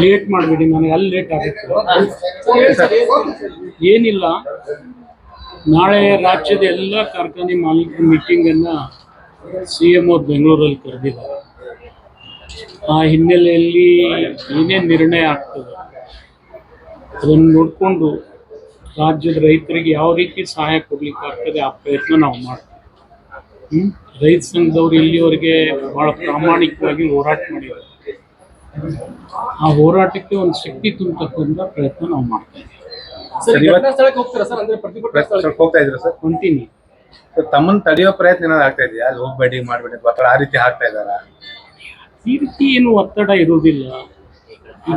Late ಮಾಡಬೇಡಿ, ನನಗೆ ಅಲ್ಲಿ ಲೇಟ್ ಆಗುತ್ತೆ. ಏನಿಲ್ಲ, ನಾಳೆ ರಾಜ್ಯದ ಎಲ್ಲ ಕಾರ್ಖಾನೆ ಮಾಲೀಕರ ಮೀಟಿಂಗನ್ನು ಸಿ ಎಂ ಅವ್ರು ಬೆಂಗಳೂರಲ್ಲಿ ಕರೆದಿದ್ದಾರೆ. ಆ ಹಿನ್ನೆಲೆಯಲ್ಲಿ ಏನೇನ್ ನಿರ್ಣಯ ಆಗ್ತದೆ? ಅದನ್ನು ನೋಡಿಕೊಂಡು ರಾಜ್ಯದ ರೈತರಿಗೆ ಯಾವ ರೀತಿ ಸಹಾಯ ಕೊಡ್ಲಿಕ್ಕೆ ಆಗ್ತದೆ ಆ ಪ್ರಯತ್ನ ನಾವು ಮಾಡ್ತೀವಿ? ರೈತ ಸಂಘದವ್ರು ಇಲ್ಲಿವರೆಗೆ ಬಹಳ ಪ್ರಾಮಾಣಿಕವಾಗಿ ಹೋರಾಟ ಮಾಡಿದ್ದಾರೆ. ಆ ಹೋರಾಟಕ್ಕೆ ಒಂದು ಶಕ್ತಿ ತುಂಬತಕ್ಕಂಥ ಪ್ರಯತ್ನ ನಾವು ಮಾಡ್ತಾ ಇದ್ದೀವಿ. ಸರ್ ಇವತ್ತು ಸ್ಥಳಕ್ಕೆ ಹೋಗ್ತೀರಾ ಸರ್? ಅಂದ್ರೆ ಪ್ರತಿಭಟನಾ ಸ್ಥಳಕ್ಕೆ ಸ್ವಲ್ಪ ಹೋಗ್ತಾ ಇದ್ರು ಸರ್? ಕಂಟಿನ್ಯೂ ತಮ್ಮನ್ನ ತಡೆಯೋ ಪ್ರಯತ್ನ ಏನಾದ್ರು ಆಗ್ತಾ ಇದೆಯಾ? ಅಲ್ಲಿ ಹೋಗ್ಬೇಡಿ ಮಾಡಬೇಡಿ ಒತ್ತಡ ಆ ರೀತಿ ಹಾಕ್ತಾ ಇದಾರ ಈ ರೀತಿ ಏನು ಒತ್ತಡ ಇರುವುದಿಲ್ಲ.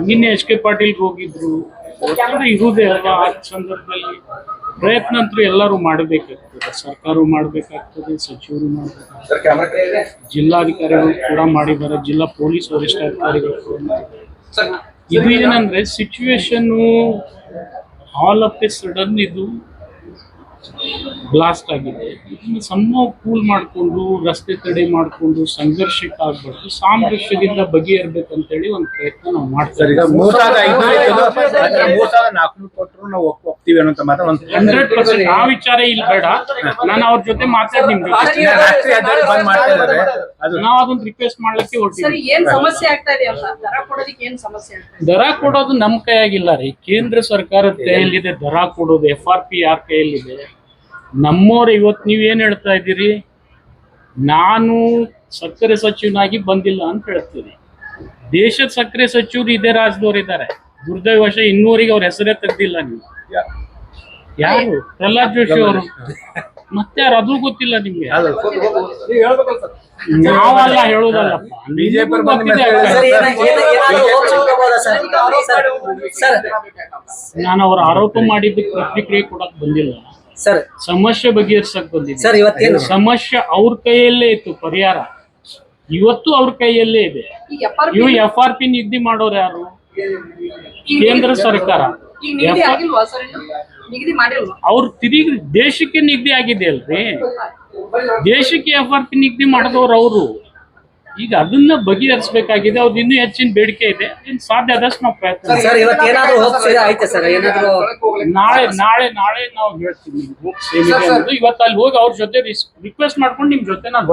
ನಿನ್ನೆ ಎಚ್ ಕೆ ಪಾಟೀಲ್ಗೆ ಹೋಗಿದ್ರು. ಒತ್ತಡ ಇರುವುದೇ ಅಲ್ವಾ ಆ ಸಂದರ್ಭದಲ್ಲಿ? ಪ್ರಯತ್ನ ಅಂತೂ ಎಲ್ಲರೂ ಮಾಡಬೇಕಾಗ್ತದೆ. ಸರ್ಕಾರವು ಮಾಡಬೇಕಾಗ್ತದೆ ಸಚಿವರು ಮಾಡಬೇಕಾಗ್ತದೆ. ಜಿಲ್ಲಾಧಿಕಾರಿಗಳು ಕೂಡ ಮಾಡಿದ್ದಾರೆ ಜಿಲ್ಲಾ ಪೊಲೀಸ್ ವರಿಷ್ಠಾಧಿಕಾರಿಗಳು ಕೂಡ. ಇದು ಏನಂದ್ರೆ situation all of a sudden ಇದು ಬ್ಲಾಸ್ಟ್ ಆಗಿದೆ. ಇದನ್ನು ಸಣ್ಣ ಕೂಲ್ ಮಾಡಿಕೊಂಡು ರಸ್ತೆ ತಡೆ ಮಾಡಿಕೊಂಡು ಸಂಘರ್ಷಕ್ಕೆ ಆಗ್ಬಾರ್ದು ಸಾಮರಸ್ಯದಿಂದ ಹೇಳಿ ಒಂದು ಪ್ರಯತ್ನ ನಾವು ಮಾಡ್ತಾ ಒಪ್ತೀವಿ ಅನ್ನೋ ಮಾತ್ರ ಒಂದು ಹಂಡ್ರೆಡ್ ಪರ್ಸೆಂಟ್ ಆ ವಿಚಾರ ಇಲ್ಲಿ ಬೇಡ. ನಾನು ಅವ್ರ ಜೊತೆ ಮಾತಾಡ್ತೀನಿ ನಿಮ್ಗೆ. ರಾಷ್ಟ್ರೀಯ ಹೆದ್ದಾರಿ ಬಂದ್ ಮಾಡ್ತಾ ಇದಾರೆ ನಾವು ಅದನ್ನ ರಿಕ್ವೆಸ್ಟ್ ಮಾಡ್ಲಿಕ್ಕೆ ಸರಿ ಹೊರಟಿದ್ವಿ ಏನ್ ಸಮಸ್ಯೆ ಆಗ್ತಾ ಇದೆ ಅಂತ ದರ ಕೊಡೋದಕ್ಕೆ ಏನ್ ಸಮಸ್ಯೆ ಆಗ್ತಾ ಇದೆ? ದರ ಕೊಡೋದು ನಮ್ ಕೈಯಾಗಿಲ್ಲ ರೀ. ಕೇಂದ್ರ ಸರ್ಕಾರದ ಕೈಯಲ್ಲಿದೆ ದರ ಕೊಡೋದು ಎಫ್ ಆರ್ ಪಿ ಯಾರ ಕೈಯಲ್ಲಿದೆ. ನಮ್ಮವ್ರು ಇವತ್ತು ಏನ್ ಹೇಳ್ತಾ ಇದ್ದೀರಿ? ನಾನು ಸಕ್ಕರೆ ಸಚಿವನಾಗಿ ಬಂದಿಲ್ಲ ಅಂತ ಹೇಳ್ತೀನಿ. ದೇಶದ ಸಕ್ಕರೆ ಸಚಿವರು ಇದೇ ರಾಜ್ಯದವ್ರು ಇದ್ದಾರೆ. ದುರ್ದೈವಶ ಇನ್ನೂರಿಗೆ ಅವ್ರ ಹೆಸರೇ ತೆಗ್ದಿಲ್ಲ ನೀವು. ಯಾರು? ಪ್ರಹ್ಲಾದ್ ಜೋಶಿ ಅವರು. ಮತ್ತೆ ಯಾರು? ಅದು ಗೊತ್ತಿಲ್ಲ ನಿಮ್ಗೆ. ನಾವಲ್ಲ ಹೇಳುದಲ್ಲ ಬಿಜೆಪಿ ನಿಮ್ಗೂ ಬಂದ ಗೊತ್ತಿದೆ ಮೇಲೆ ಅಲ್ವಾ? ಸರ್. ಏನ- ಏನ- ಏನಾದ್ರು ಹೋಗ್ಸ್ ಸರ್? ಸರ್. ಸರ್ ನಾನು ಅವ್ರ ಆರೋಪ ಮಾಡಿದ್ದಕ್ಕೆ ಪ್ರತಿಕ್ರಿಯೆ ಕೊಡಕ್ ಬಂದಿಲ್ಲ. ಸರ್. ಸಮಸ್ಯೆ ಬಗೆಹರಿಸಕ್ ಬಂದಿದೆ ಸರ್, ಇವತ್ತೇನು? ಸಮಸ್ಯೆ ಅವ್ರ ಕೈಯಲ್ಲೇ ಇತ್ತು ಪರಿಹಾರ. ಇವತ್ತು ಅವ್ರ ಕೈಯಲ್ಲೇ ಇದೆ. ಇವು ಎಫ್ ಆರ್ ಪಿ ನಿಗದಿ ಮಾಡೋರು ಯಾರು? ಕೇಂದ್ರ ಸರ್ಕಾರ. ಅವ್ರ ನಿಗದಿ ಆಗಿಲ್ವಾ ಸರ್ ನಿಗದಿ ಮಾಡಿಲ್ವಾ? ಅವ್ರು ತಿರುಗಿ ದೇಶಕ್ಕೆ ನಿಗದಿ ಆಗಿದೆ ಅಲ್ರಿ. ದೇಶಕ್ಕೆ ಎಫ್ ಆರ್ ಪಿ ನಿಗದಿ ಮಾಡಿದವ್ರು ಅವರು. ಈಗ ಅದನ್ನ ಬಗೆಹರಿಸಬೇಕಾಗಿದೆ. ಅವ್ರದ್ದು ಇನ್ನೂ ಹೆಚ್ಚಿನ ಬೇಡಿಕೆ ಇದೆ. ಇನ್ನು ಸಾಧ್ಯ ಆದಷ್ಟು ನಾವು ಪ್ರಯತ್ನ ಸರ್ ಇವತ್ತು ಏನಾದ್ರು ಹೋಗ್ಸ್ ಆಯ್ತಾ ಸರ್? ಏನಾದ್ರು ನಾಳೆ ನಾಳೆ ನಾಳೆ ನಾವು ಹೇಳ್ತೀವಿ. ಇವತ್ತು ಅಲ್ಲಿ ಹೋಗಿ ಅವ್ರ ಜೊತೆ ರಿಕ್ವೆಸ್ಟ್ ಮಾಡ್ಕೊಂಡು ನಿಮ್ ಜೊತೆ ನಾನು